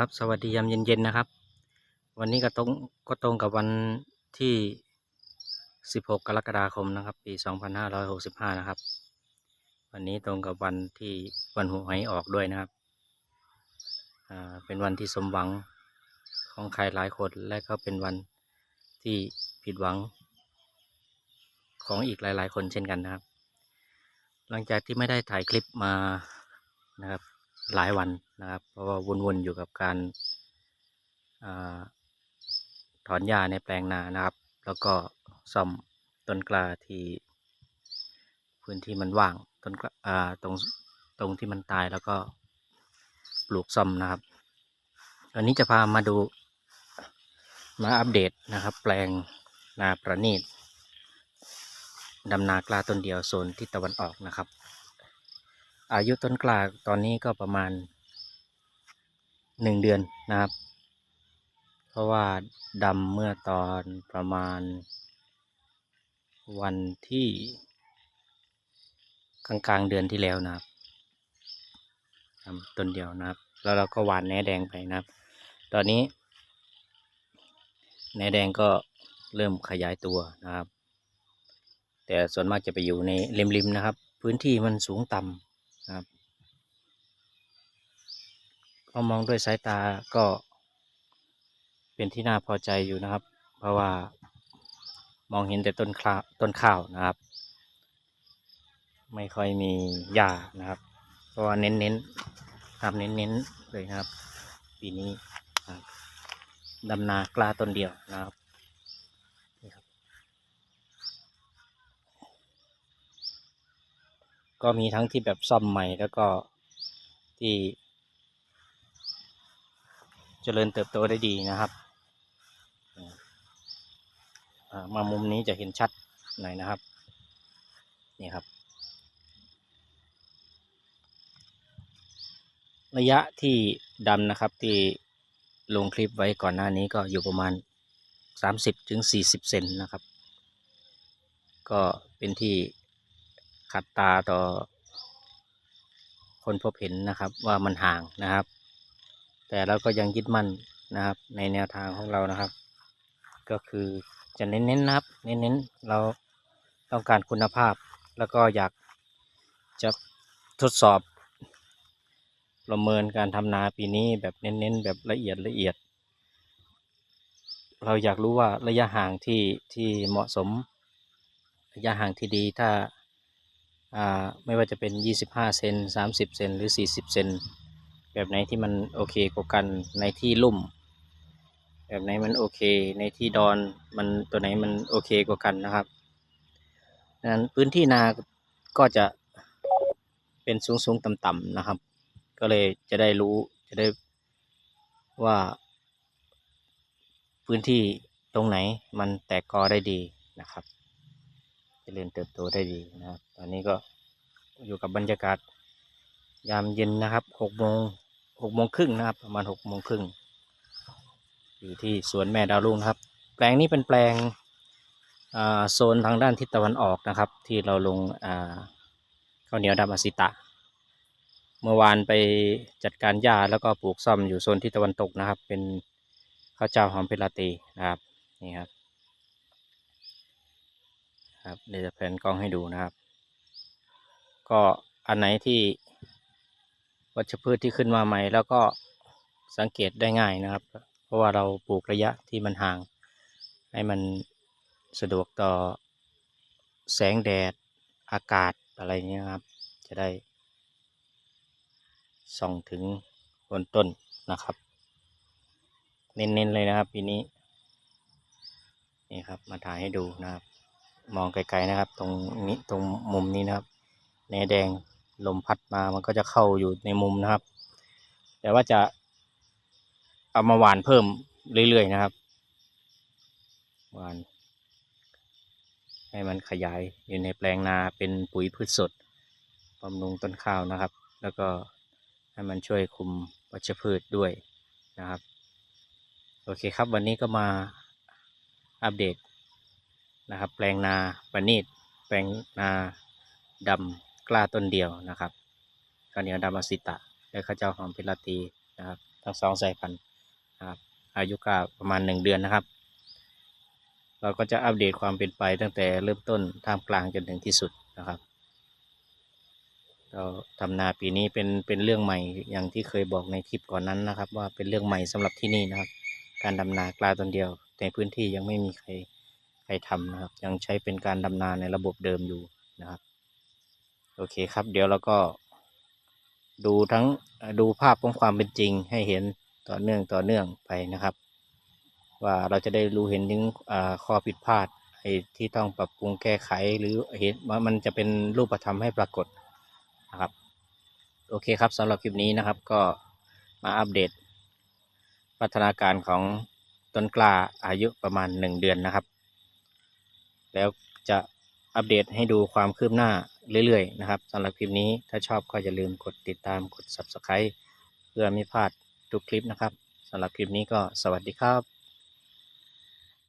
ครับสวัสดียามเย็นๆนะครับ วันนี้ก็ตรงก็ตรงกับวันที่ 16 กรกฎาคมนะครับ ปี 2565 นะครับ วันนี้ตรงกับวันที่วันหวยออกด้วยนะครับอ่าเป็นวันที่สมหวังของใครหลายคนและก็เป็นวันที่ผิดหวัง ของอีกหลาย ๆ คนเช่นกันนะครับ หลังจากที่ไม่ได้ถ่ายคลิปมานะครับ หลายวันนะครับ เพราะว่าวนๆอยู่กับการอาถอนหญ้าในแปลงนานะครับ แล้วก็ซ่อมต้นกล้าที่พื้นที่มันว่างต้นกล้าอ่าตรงตรงที่มันตายแล้วก็ปลูกซ่อมนะครับวันนี้จะพามาดูมาอัปเดตนะครับ แปลงนาประณีตดำนากล้าต้นเดียวโซนทิศตะวันออกนะครับ อายุต้นกล้าตอนนี้ก็ประมาณหนึ่งเดือนนะครับ เพราะว่าดำเมื่อตอนประมาณ วันที่กลางกลางเดือนที่แล้วนะครับดำต้นเดียวนะครับ แล้วเราก็หวานแหนแดงไปนะครับ ตอนนี้แหนแดงก็เริ่มขยายตัวนะครับ แต่ส่วนมากจะไปอยู่ในริมๆนะครับ พื้นที่มันสูงต่ำ ครับพอมองด้วยสายตาก็เป็นที่น่าพอใจอยู่นะครับ เพราะว่ามองเห็นแต่ต้นข้าวต้นข้าวนะครับ ไม่ค่อยมีหญ้านะครับ เพราะว่าเน้นๆทำเน้นๆเลยนะครับ ปีนี้ดำนากล้าต้นเดียวนะครับนี่ครับ ก็มีทั้งที่แบบซ่อมใหม่แล้วก็ที่ เจริญเติบโตได้ดีนะครับมามุมนี้จะเห็นชัดหน่อยนะครับ นี่ครับ ระยะที่ดำนะครับที่ลงคลิปไว้ก่อนหน้านี้ก็อยู่ประมาณ 30ถึง40 เซนนะครับ ก็เป็นที่ ขัดตาต่อ คนพบเห็นนะครับว่ามันห่างนะครับ แต่เราก็ยังยึดมั่นนะครับ ในแนวทางของเรานะครับ ก็คือจะเน้นๆนะครับ เน้นๆเราต้องการคุณภาพ แล้วก็อยากจะทดสอบ ประเมินการทำนาปีนี้แบบเน้นๆ แบบละเอียดละเอียด เราอยากรู้ว่าระยะห่างที่ที่เหมาะสม ระยะห่างที่ดีถ้าอ่า ไม่ว่าจะเป็น 25 เซน30 เซนหรือ 40 เซนแบบไหนที่มันโอเคกว่ากันในที่ลุ่ม แบบไหนมันโอเค ในที่ดอนมันตัวไหนมันโอเคกว่ากันนะครับดังนั้นพื้นที่นาก็จะเป็นสูงสูงต่ำต่ำนะครับ ก็เลยจะได้รู้จะได้ว่า พื้นที่ตรงไหนมันแตกกอได้ดีนะครับ จเจริญเติบโตได้ดีนะครับ ตอนนี้ก็อยู่กับบรรยากาศยามเย็นนะครับหกโมงหกโมงครึ่งนะครับ ประมาณหกโมงครึ่งอยู่ที่สวนแม่ดาวรุ่งครับ แปลงนี้เป็นแปลงโซนทางด้านทิศตะวันออกนะครับ ที่เราลงาข้าวเหนียวดำอสิตะ เมื่อวานไปจัดการหญ้าแล้วก็ปลูกซ่อมอยู่โซนทิศตะวันตกนะครับ เป็นข้าวเจ้าหอมเพลาตีนะครับนี่ครับ ครับเดี๋ยวจะแผนกล้องให้ดูนะครับ ก็อันไหนที่วัชพืชที่ขึ้นมาใหม่ แล้วก็สังเกตได้ง่ายนะครับ เพราะว่าเราปลูกระยะที่มันห่าง ให้มันสะดวกต่อแสงแดดอากาศอะไรเงี้ยครับ จะได้ส่องถึงบนต้นนะครับ เน้นๆเลยนะครับปีนี้ นี่ครับมาถ่ายให้ดูนะครับ มองไกลๆนะครับ ตรงนี้ตรงมุมนี้นะครับแนแดงลมพัดมามันก็จะเข้าอยู่ในมุมนะครับ แต่ว่าจะเอามาหวานเพิ่มเรื่อยๆนะครับ หวาน ให้มันขยายอยู่ในแปลงนาเป็นปุ๋ยพืชสดบำรุงต้นข้าวนะครับ แล้วก็ให้มันช่วยคุมวัชพืชด้วยนะครับ โอเคครับวันนี้ก็มาอัปเดต นะครับ แปลงนาประณีตแปลงนาดำกล้าต้นเดียวนะครับข้าวเหนียวดำอสิตะ และข้าวเจ้าหอมเพลาตีนะครับ ทั้งสองสายพันธุ์นะครับอายุก็ประมาณหนึ่งเดือนนะครับ เราก็จะอัปเดตความเป็นไปตั้งแต่เริ่มต้นท่ามกลางจนถึงที่สุดนะครับเราทำนาปีนี้เป็นเป็นเรื่องใหม่อย่างที่เคยบอกในคลิปก่อนนั้นนะครับ ว่าเป็นเรื่องใหม่สำหรับที่นี่นะครับ การดำนากลาตนเดียวในพื้นที่ยังไม่มีใคร ใครทำนะครับ ยังใช้เป็นการดำนาในระบบเดิมอยู่นะครับ โอเคครับ เดี๋ยวเราก็ ดูทั้งดูภาพของความเป็นจริงให้เห็นต่อเนื่องต่อเนื่องไปนะครับ ว่าเราจะได้รู้เห็นถึงข้อผิดพลาดที่ต้องปรับปรุงแก้ไขหรือเห็นว่ามันจะเป็นรูปธรรมให้ปรากฏนะครับ โอเคครับสำหรับคลิปนี้นะครับก็มาอัปเดตพัฒนาการของต้นกล้าอายุประมาณหนึ่งเดือนนะครับ แล้วจะอัปเดตให้ดูความคืบหน้าเรื่อยๆนะครับสำหรับคลิปนี้ถ้าชอบก็อย่าลืมกดติดตามกด subscribe เพื่อไม่พลาดทุกคลิปนะครับสำหรับคลิปนี้ก็สวัสดีครับ